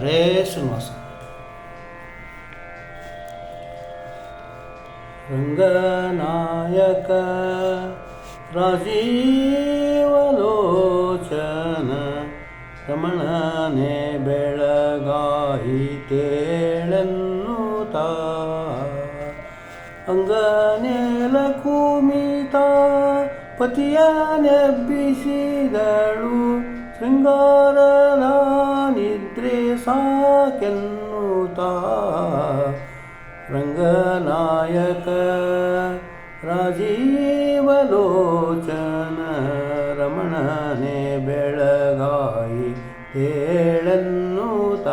ಹರೇ ರಂಗನಾಯಕ ರಾಜೀವಲೋಚನ ರಮಣನೆ ಬೆಳಗಾಯಿ ತೇಳನ್ನು ಅಂಗನೇಲ ಕುಮಿತ ಪತಿಯ ನೆಬ್ಬಿಸಿದಳು ಶೃಂಗಾರ ಸಾಕೆನ್ನುತ್ತ ರಂಗನಾಯಕ ರಾಜೀವಲೋಚನ ರಮಣನೆ ಬೆಳಗಾಯಿ ತೇಳನ್ನುತ್ತ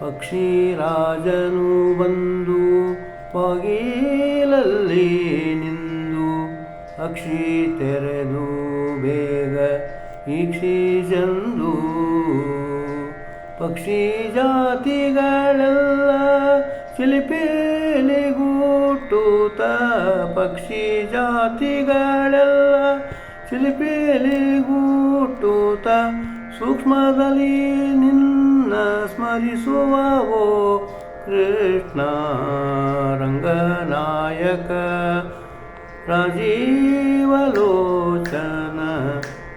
ಪಕ್ಷಿರಾಜನು ಬಂದು ಬಾಗಿಲಲ್ಲಿ ನಿಂದು ಅಕ್ಷಿ ತೆರೆದು ಬೇಗ ಈಕ್ಷಿಸಂದು ಪಕ್ಷಿ ಜಾತಿಗಳೆಲ್ಲ ಚಿಲಿಪಿಲಿಗೂಟುತ ಪಕ್ಷಿ ಜಾತಿಗಳೆಲ್ಲ ಚಿಲಿಪಿಲಿಗೂಟುತ ಸೂಕ್ಷ್ಮದಲ್ಲಿ ನಿನ್ನ ಸ್ಮರಿಸುವವೋ ಕೃಷ್ಣ ರಂಗನಾಯಕ ರಾಜೀವಲೋಚನ.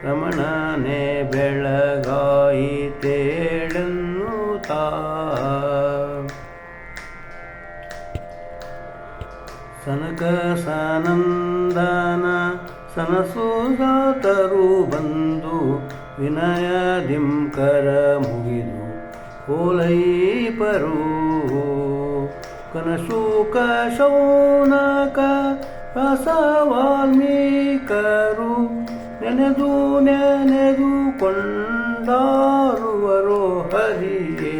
ರಮಣನೆ ಬೆಳಗಾಯಿ ತೇಳನ್ನುತ್ತ ಸನಕ ಸನಂದನ ಬಂದು ಬಂದು ವಿನಯದಿಂಕರ ಮುಗಿದು ಓಲೈಪರು ಕನಶೂಕ ಶೌನಕ ರಸ ವಾಲ್ಮೀಕರು ನೆನೆದು ನೆನೆದು ಕೊಂಡಾರುವರೋ ಹರಿಯೇ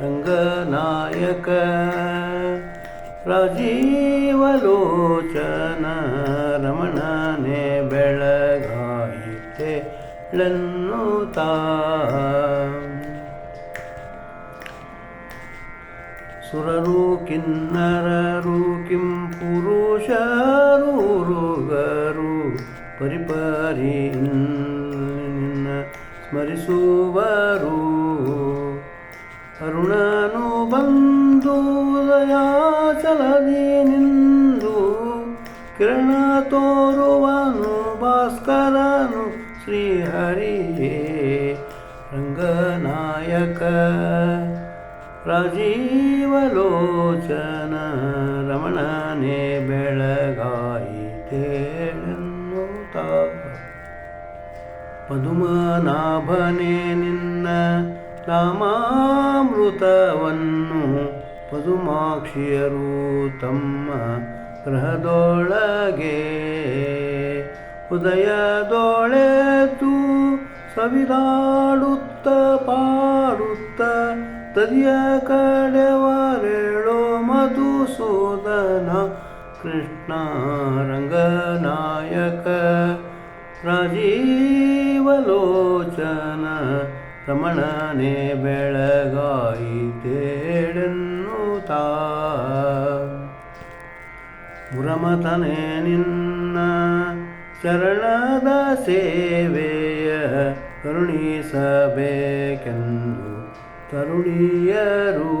ರಂಗನಾಯಕ ರಾಜೀವಲೋಚನ ರಮಣನೆ ಬೆಳಗಾಯಿತೆ ಳನ್ನುತ್ತ ಸುರರು ಕಿನ್ನರರು ಕಿಂ ಪುರುಷರು ಋಗರು ಪರಿಪರಿ ನಿನ್ನ ಸ್ಮರಿಸುವರು. ಅರುಣನು ಬಂದು ದಯಾಚಲದಿ ನಿಂದು. ಕಿರಣ ತೋರುವನು ಭಾಸ್ಕರನು ಶ್ರೀಹರಿಯೇ ರಂಗನಾಯಕ. ರಾಜೀವಲೋಚನ ರಮಣನೆ ಬೆಳಗಾಯಿ ತೇಳನ್ನುತ್ತ ಪದುಮನಾಭನೆ ನಿನ್ನ ರಾಮಾಮೃತವನ್ನು ಪದುಮಾಕ್ಷಿಯರು ತಮ್ಮ ಗೃಹದೊಳಗೆ ಉದಯದೊಳೆತು ಸವಿದಾಡುತ್ತ ಪಾಡುತ್ತ ತದಿಯ ಕಡೆವರೆಳೋ ಮಧುಸೂದನ ಕೃಷ್ಣ ರಂಗನಾಯಕ ರಾಜೀವಲೋಚನ ರಮಣನೆ ಬೆಳಗಾಯಿ ತೇಳೆನ್ನುತ್ತ ಮುರಮತನೆ ನಿನ್ನ ಶರಣದ ಸೇವೆಯ ಕರುಣಿಸಬೇಕೆಂದು ತರುಣಿಯರು.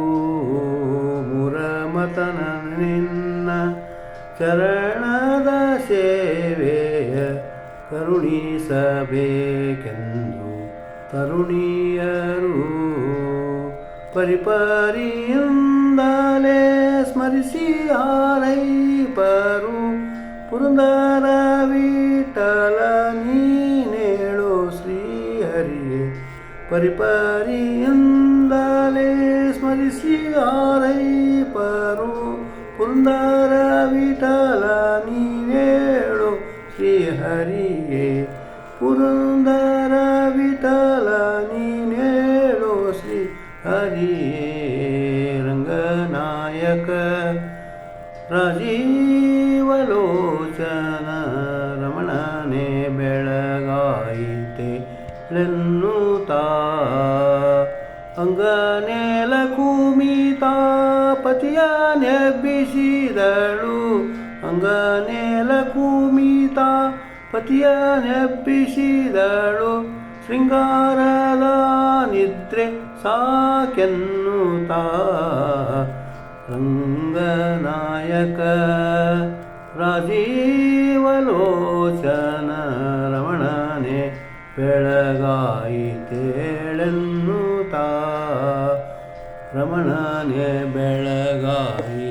ಮುರಮತನ ನಿನ್ನ ಶರಣದ ಸೇವೆಯ ಕರುಣಿಸಬೇಕೆಂದು ತರುಣಿಯರು ಪರಿಪರಿಯಿಂದಲೇ ಸ್ಮರಿಸಿ ಆರೈಪರು ಪುರಂದರ ವಿಠಲ ನೀನೇಳು ಶ್ರೀಹರಿಯೇ, ಪರಿಪರಿಯಿಂದಲೇ ಸ್ಮರಿಸಿ ಆರೈಪರು ಪುರಂದರ ವಿಠಲ ನೀನೇಳು ಶ್ರೀಹರಿಯೇ ಪುರಂದರ ರಾಜೀವಲೋಚನ ರಮಣನೆ ಬೆಳಗಾಯಿತೆ ಲೆನ್ನುತ ಅಂಗನೇಲ ಕುಮಿತ ಪತಿಯ ನೆಬ್ಬಿಸಿದಳು. ಅಂಗನೇಲ ಕುಮಿತ ಪತಿಯ ನೆಬ್ಬಿಸಿದಳು. ಶೃಂಗಾರದ ನಿದ್ರೆ ಸಾಕೆನ್ನುತ್ತಾ. ರಂಗನಾಯಕ ರಾಜೀವಲೋಚನ ರಮಣನೆ ಬೆಳಗಾಯಿತೇಳೆನ್ನುತ್ತಾ ರಮಣನೆ ಬೆಳಗಾಯಿ